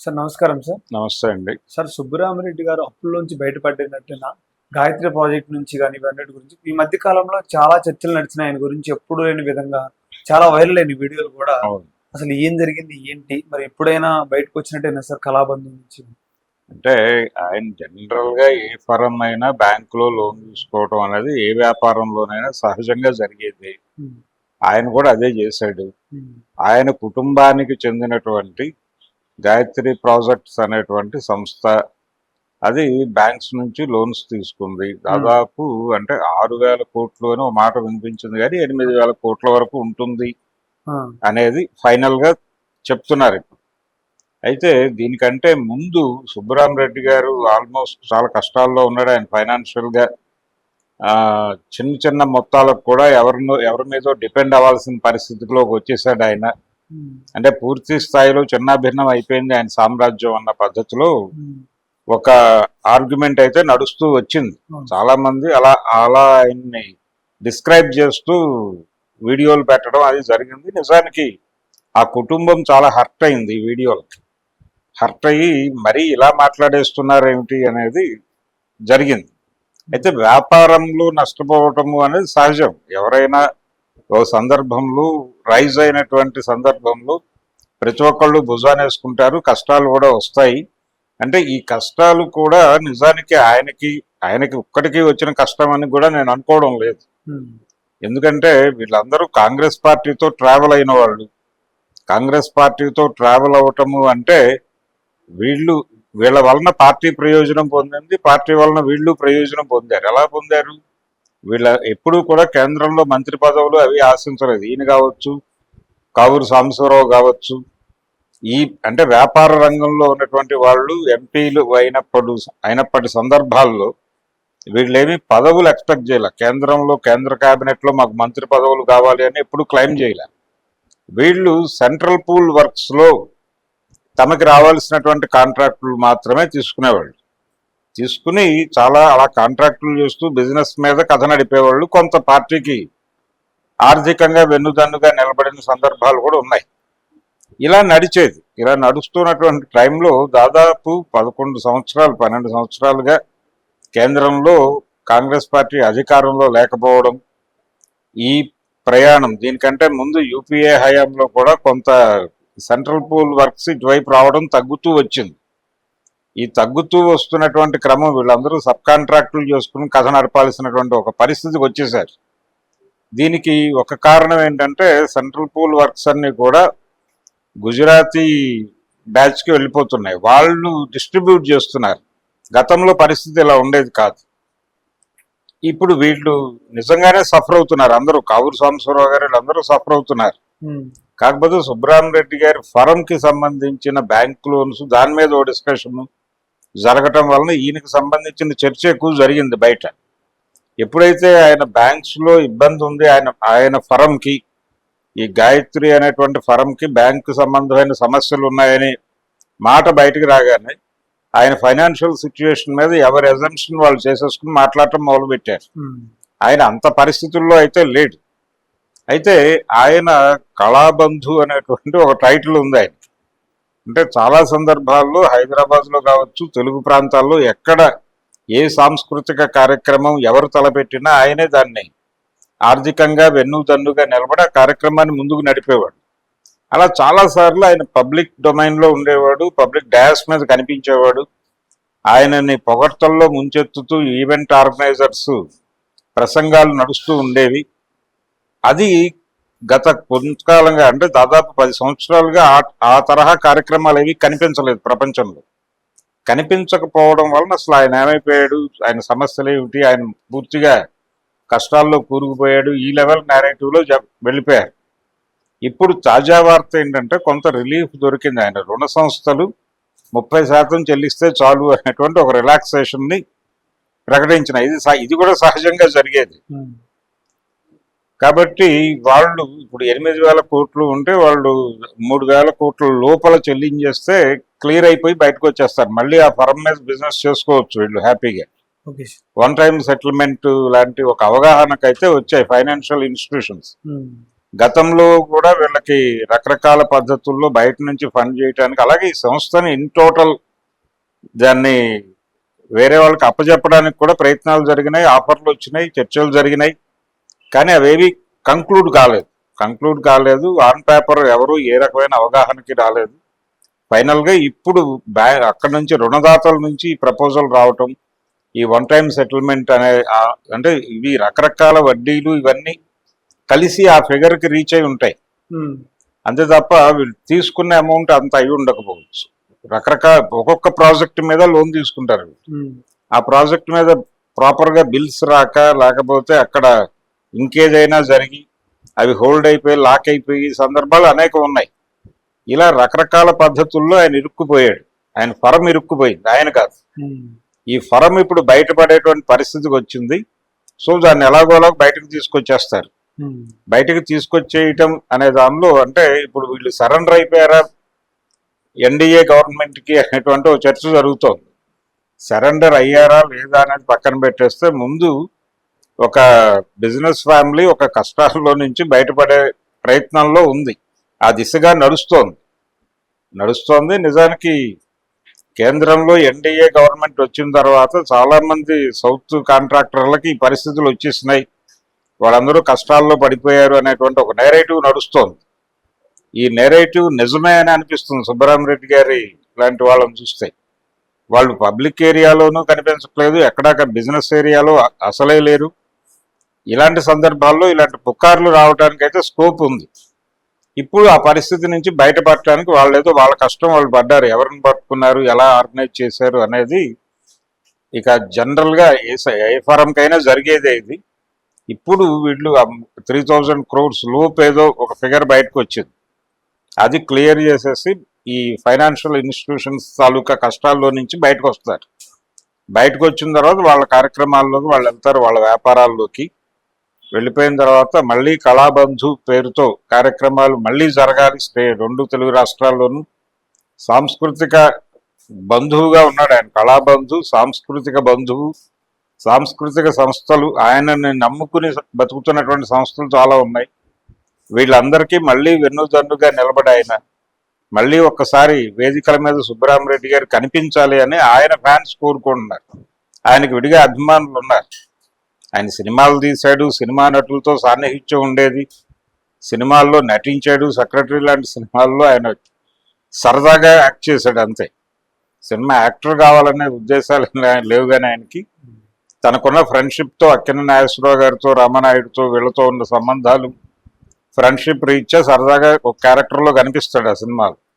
Sir నమస్కారం sir. నమస్తే అండి. సార్ సుబ్బరామరెడ్డి గారు అప్పుల్లోంచి బయటపడినట్టున గాయత్రి ప్రాజెక్ట్ నుంచి కానీ ఇవన్నిటి గురించి? ఈ మధ్య కాలంలో చాలా చర్చలు నడిచినాయి ఆయన గురించి ఎప్పుడు లేని విధంగా. చాలా వైరల్ అయిన వీడియోలు కూడా. అసలు ఏం జరిగింది ఏంటి? మరి ఎప్పుడైనా బయటకు వచ్చినట్టేనా సార్ కళాబంధం నుంచి? అంటే ఆయన జనరల్గా ఏ ఫరం అయినా బ్యాంక్లో లోన్ తీసుకోవడం అనేది ఏ వ్యాపారంలోనైనా సహజంగా జరిగేది. ఆయన కూడా అదే చేశాడు. ఆయన కుటుంబానికి చెందినటువంటి గాయత్రి ప్రాజెక్ట్స్ అనేటువంటి సంస్థ అది బ్యాంక్స్ నుంచి లోన్స్ తీసుకుంది. దాదాపు అంటే ఆరు వేల కోట్లు అని ఒక మాట వినిపించింది కానీ ఎనిమిది వేల కోట్ల వరకు ఉంటుంది అనేది ఫైనల్గా చెప్తున్నారు అయితే దీనికంటే ముందు సుబ్బరామరెడ్డి గారు ఆల్మోస్ట్ చాలా కష్టాల్లో ఉన్నాడు ఆయన ఫైనాన్షియల్గా. ఆ, చిన్న చిన్న మొత్తాలకు కూడా ఎవరినో ఎవరి మీదో డిపెండ్ అవ్వాల్సిన పరిస్థితిలోకి వచ్చేసాడు ఆయన. అంటే పూర్తి స్థాయిలో చిన్న భిన్నం అయిపోయింది ఆయన సామ్రాజ్యం అన్న పద్ధతిలో ఉమ్, ఒక ఆర్గ్యుమెంట్ అయితే నడుస్తూ వచ్చింది. చాలా మంది అలా అలా ఆయన్ని డిస్క్రైబ్ చేస్తూ వీడియోలు పెట్టడం అది జరిగింది. నిజానికి ఆ కుటుంబం చాలా హర్ట్ అయింది ఈ వీడియోలకి. హర్ట్ అయ్యి మరీ ఇలా మాట్లాడేస్తున్నారు ఏమిటి అనేది జరిగింది. అయితే వ్యాపారంలో నష్టపోవటము అనేది సహజం. ఎవరైనా ఓ సందర్భంలో రైజ్ అయినటువంటి సందర్భంలో ప్రతి ఒక్కళ్ళు భుజానేసుకుంటారు కష్టాలు కూడా వస్తాయి. అంటే ఈ కష్టాలు కూడా నిజానికి ఆయనకి ఆయనకి ఒక్కడికి వచ్చిన కష్టం అని కూడా నేను అనుకోవడం లేదు. ఎందుకంటే వీళ్ళందరూ కాంగ్రెస్ పార్టీతో ట్రావెల్ అయిన వాళ్ళు. కాంగ్రెస్ పార్టీతో ట్రావెల్ అవటము అంటే వీళ్ళు వీళ్ళ వలన పార్టీ ప్రయోజనం పొందింది పార్టీ వలన వీళ్ళు ప్రయోజనం పొందారు. ఎలా పొందారు? వీళ్ళ ఎప్పుడూ కూడా కేంద్రంలో మంత్రి పదవులు అవి ఆశించలేదు. ఈయన కావచ్చు కావూరు సాంబశివరావు కావచ్చు. ఈ అంటే వ్యాపార రంగంలో ఉన్నటువంటి వాళ్ళు ఎంపీలు అయినప్పుడు అయినప్పటి సందర్భాల్లో వీళ్ళేమి పదవులు ఎక్స్పెక్ట్ చేయలే. కేంద్రంలో కేంద్ర క్యాబినెట్లో మాకు మంత్రి పదవులు కావాలి అని ఎప్పుడు క్లెయిమ్ చేయలే. వీళ్ళు సెంట్రల్ పూల్ వర్క్స్లో తమకి రావాల్సినటువంటి కాంట్రాక్టులు మాత్రమే తీసుకునేవాళ్ళు. తీసుకుని చాలా అలా కాంట్రాక్టులు చేస్తూ బిజినెస్ మీద కథ నడిపేవాళ్ళు కొంత పార్టీకి ఆర్థికంగా వెన్నుదన్నుగా నిలబడిన సందర్భాలు కూడా ఉన్నాయి. ఇలా నడిచేది. ఇలా నడుస్తున్నటువంటి టైంలో దాదాపు పదకొండు సంవత్సరాలు పన్నెండు సంవత్సరాలుగా కేంద్రంలో కాంగ్రెస్ పార్టీ అధికారంలో లేకపోవడం ఈ ప్రయాణం దీనికంటే ముందు యూపీఏ హయాంలో కూడా కొంత సెంట్రల్ పూల్ వర్క్స్ ఇటువైపు రావడం తగ్గుతూ వచ్చింది. ఈ తగ్గుతూ వస్తున్నటువంటి క్రమం వీళ్ళందరూ సబ్ కాంట్రాక్టులు చేసుకుని కథ నడపాల్సినటువంటి ఒక పరిస్థితికి వచ్చేసారు. దీనికి ఒక కారణం ఏంటంటే సెంట్రల్ పూల్ వర్క్స్ అన్ని కూడా గుజరాతీ బ్యాచ్కి వెళ్ళిపోతున్నాయి. వాళ్ళు డిస్ట్రిబ్యూట్ చేస్తున్నారు. గతంలో పరిస్థితి ఇలా ఉండేది కాదు. ఇప్పుడు వీళ్ళు నిజంగానే సఫర్ అవుతున్నారు. అందరూ కావూరు సాంబశివరావు గారు వీళ్ళందరూ సఫర్ అవుతున్నారు. కాకపోతే సుబ్రహ్మరెడ్డి గారి ఫరం కి సంబంధించిన బ్యాంక్ లోన్స్ దాని మీద ఓ డిస్కషన్ జరగటం వలన ఈయనకి సంబంధించిన చర్చ ఎక్కువ జరిగింది బయట. ఎప్పుడైతే ఆయన బ్యాంక్స్లో ఇబ్బంది ఉంది ఆయన ఆయన ఫరం కి ఈ గాయత్రి అనేటువంటి ఫరం కి బ్యాంకు సంబంధమైన సమస్యలు ఉన్నాయని మాట బయటికి రాగానే ఆయన ఫైనాన్షియల్ సిచ్యువేషన్ మీద ఎవరి ఎజంప్షన్ వాళ్ళు చేసేసుకుని మాట్లాడటం మొదలు పెట్టారు ఉమ్, ఆయన అంత పరిస్థితుల్లో అయితే లేడు. అయితే ఆయన కళాబంధు అనేటువంటి ఒక టైటిల్ ఉంది ఆయన అంటే చాలా సందర్భాల్లో హైదరాబాద్లో కావచ్చు తెలుగు ప్రాంతాల్లో ఎక్కడ ఏ సాంస్కృతిక కార్యక్రమం ఎవరు తలపెట్టినా ఆయనే దాన్ని ఆర్థికంగా వెన్నుదన్నుగా నిలబడి ఆ కార్యక్రమాన్ని ముందుకు నడిపేవాడు. అలా చాలా సార్లు ఆయన పబ్లిక్ డొమైన్లో ఉండేవాడు పబ్లిక్ డయాస్ మీద కనిపించేవాడు. ఆయనని పొగడ్తల్లో ముంచెత్తుతూ ఈవెంట్ ఆర్గనైజర్స్ ప్రసంగాలు నడుస్తూ ఉండేవి. అది గత కొంతకాలంగా అంటే దాదాపు పది సంవత్సరాలుగా ఆ- తరహా కార్యక్రమాలు ఏవి కనిపించలేదు ప్రపంచంలో. కనిపించకపోవడం వలన అసలు ఆయన ఏమైపోయాడు ఆయన సమస్యలు ఏమిటి ఆయన పూర్తిగా కష్టాల్లో కూరుకుపోయాడు ఈ లెవెల్ నేరేటివ్లో వెళ్ళిపోయారు. ఇప్పుడు తాజా వార్త ఏంటంటే కొంత రిలీఫ్ దొరికింది ఆయన. రుణ సంస్థలు ముప్పై శాతం చెల్లిస్తే చాలు అనేటువంటి ఒక రిలాక్సేషన్ని ప్రకటించిన ఇది సహ- ఇది కూడా సహజంగా జరిగేది. కాబట్టి వాళ్ళు ఇప్పుడు ఎనిమిది వేల కోట్లు ఉంటే వాళ్ళు మూడు వేల కోట్ల లోపల చెల్లించేస్తే క్లియర్ అయిపోయి బయటకు వచ్చేస్తారు. మళ్ళీ ఆ ఫర్మ్ మీద బిజినెస్ చేసుకోవచ్చు వీళ్ళు హ్యాపీగా. వన్ టైం సెటిల్మెంట్ లాంటి ఒక అవగాహనకైతే వచ్చాయి ఫైనాన్షియల్ ఇన్స్టిట్యూషన్స్. గతంలో కూడా వీళ్ళకి రకరకాల పద్ధతుల్లో బయట నుంచి ఫండ్ చేయడానికి అలాగే ఈ సంస్థని ఇన్ టోటల్ దాన్ని వేరే వాళ్ళకి అప్పచెప్పడానికి కూడా ప్రయత్నాలు జరిగినాయి ఆఫర్లు వచ్చినాయి చర్చలు జరిగినాయి. కానీ అవేవి కంక్లూడ్ కాలేదు. కంక్లూడ్ కాలేదు. ఆన్ పేపర్ ఎవరు ఏ రకమైన అవగాహనకి రాలేదు. ఫైనల్గా ఇప్పుడు బ్యా అక్కడ నుంచి రుణదాతల నుంచి ప్రపోజల్ రావటం ఈ వన్ టైం సెటిల్మెంట్ అనే అంటే ఇవి రకరకాల వడ్డీలు ఇవన్నీ కలిసి ఆ ఫిగర్కి రీచ్ అయి ఉంటాయి. అంతే తప్ప వీళ్ళు తీసుకున్న అమౌంట్ అంత అయి ఉండకపోవచ్చు. రకరకాల ఒక్కొక్క ప్రాజెక్ట్ మీద లోన్ తీసుకుంటారు ఆ ప్రాజెక్ట్ మీద ప్రాపర్గా బిల్స్ రాక లేకపోతే అక్కడ ఇంకేదైనా జరిగి అవి హోల్డ్ అయిపోయి లాక్ అయిపోయి సందర్భాలు అనేకం ఉన్నాయి. ఇలా రకరకాల పద్ధతుల్లో ఆయన ఇరుక్కుపోయాడు. ఆయన ఫరం ఇరుక్కుపోయింది. ఆయన కాదు. ఈ ఫరం ఇప్పుడు బయటపడేటువంటి పరిస్థితికి వచ్చింది. సో దాన్ని ఎలాగోలా బయటకు తీసుకొచ్చేస్తారు. బయటకు తీసుకొచ్చేయటం అనే దానిలో అంటే ఇప్పుడు వీళ్ళు సరెండర్ అయిపోయారా? ఎన్డీఏ గవర్నమెంట్కి అనేటువంటి ఒక చర్చ జరుగుతోంది. సరెండర్ అయ్యారా? లేదా అనేది పక్కన పెట్టేస్తే ముందు ఒక బిజినెస్ ఫ్యామిలీ ఒక కష్టాల్లో నుంచి బయటపడే ప్రయత్నంలో ఉంది. ఆ దిశగా నడుస్తోంది. నడుస్తోంది. నిజానికి కేంద్రంలో ఎన్డీఏ గవర్నమెంట్ వచ్చిన తర్వాత చాలామంది సౌత్ కాంట్రాక్టర్లకి ఈ పరిస్థితులు వచ్చేసినాయి. వాళ్ళందరూ కష్టాల్లో పడిపోయారు అనేటువంటి ఒక నేరేటివ్ నడుస్తోంది. ఈ నేరేటివ్ నిజమే అని అనిపిస్తుంది సుబ్బరామరెడ్డి గారి లాంటి వాళ్ళని చూస్తే. వాళ్ళు పబ్లిక్ ఏరియాలోనూ కనిపించట్లేదు. ఎక్కడాక బిజినెస్ ఏరియాలో అసలే లేరు. ఇలాంటి సందర్భాల్లో ఇలాంటి పుకార్లు రావడానికి అయితే స్కోప్ ఉంది. ఇప్పుడు ఆ పరిస్థితి నుంచి బయటపడటానికి వాళ్ళు ఏదో వాళ్ళ కష్టం వాళ్ళు పడ్డారు. ఎవరిని పట్టుకున్నారు? ఎలా ఆర్గనైజ్ చేశారు? అనేది ఇక జనరల్గా ఏ ఏ ఫారంకైనా జరిగేదే ఇది. ఇప్పుడు వీళ్ళు త్రీ థౌజండ్ క్రోర్స్ లోపు ఏదో ఒక ఫిగర్ బయటకు వచ్చింది అది క్లియర్ చేసేసి ఈ ఫైనాన్షియల్ ఇన్స్టిట్యూషన్స్ తాలూకా కష్టాల్లో నుంచి బయటకు వస్తారు బయటకు వచ్చిన తర్వాత వాళ్ళ కార్యక్రమాల్లోకి వాళ్ళు వెళ్తారు వాళ్ళ వ్యాపారాల్లోకి. వెళ్ళిపోయిన తర్వాత మళ్ళీ కళాబంధు పేరుతో కార్యక్రమాలు మళ్ళీ జరగాలి. రెండు తెలుగు రాష్ట్రాల్లోనూ. సాంస్కృతిక బంధువుగా ఉన్నాడు ఆయన. కళాబంధు సాంస్కృతిక బంధువు సాంస్కృతిక సంస్థలు. ఆయనని నమ్ముకుని బతుకుతున్నటువంటి సంస్థలు చాలా ఉన్నాయి. వీళ్ళందరికీ మళ్ళీ వెన్నుదన్నుగా నిలబడి ఆయన. మళ్ళీ ఒక్కసారి వేదికల మీద సుబ్బరామరెడ్డి గారు కనిపించాలి అని ఆయన ఫ్యాన్స్ కోరుకుంటున్నారు. ఆయనకి విడిగా అభిమానులు ఉన్నారు. ఆయన సినిమాలు తీశాడు సినిమా నటులతో సాన్నిహిత్యం ఉండేది. సినిమాల్లో నటించాడు సెక్రటరీ లాంటి సినిమాల్లో ఆయన సరదాగా యాక్ట్ చేశాడు అంతే. సినిమా యాక్టర్ కావాలనే ఉద్దేశాలు లేవు కానీ ఆయనకి. తనకున్న ఫ్రెండ్షిప్తో అక్కిన నాగేశ్వరరావు గారితో రామనాయుడుతో వీళ్ళతో ఉన్న సంబంధాలు ఫ్రెండ్షిప్ రీత్యా సరదాగా ఒక క్యారెక్టర్లో కనిపిస్తాడు ఆ సినిమాలో.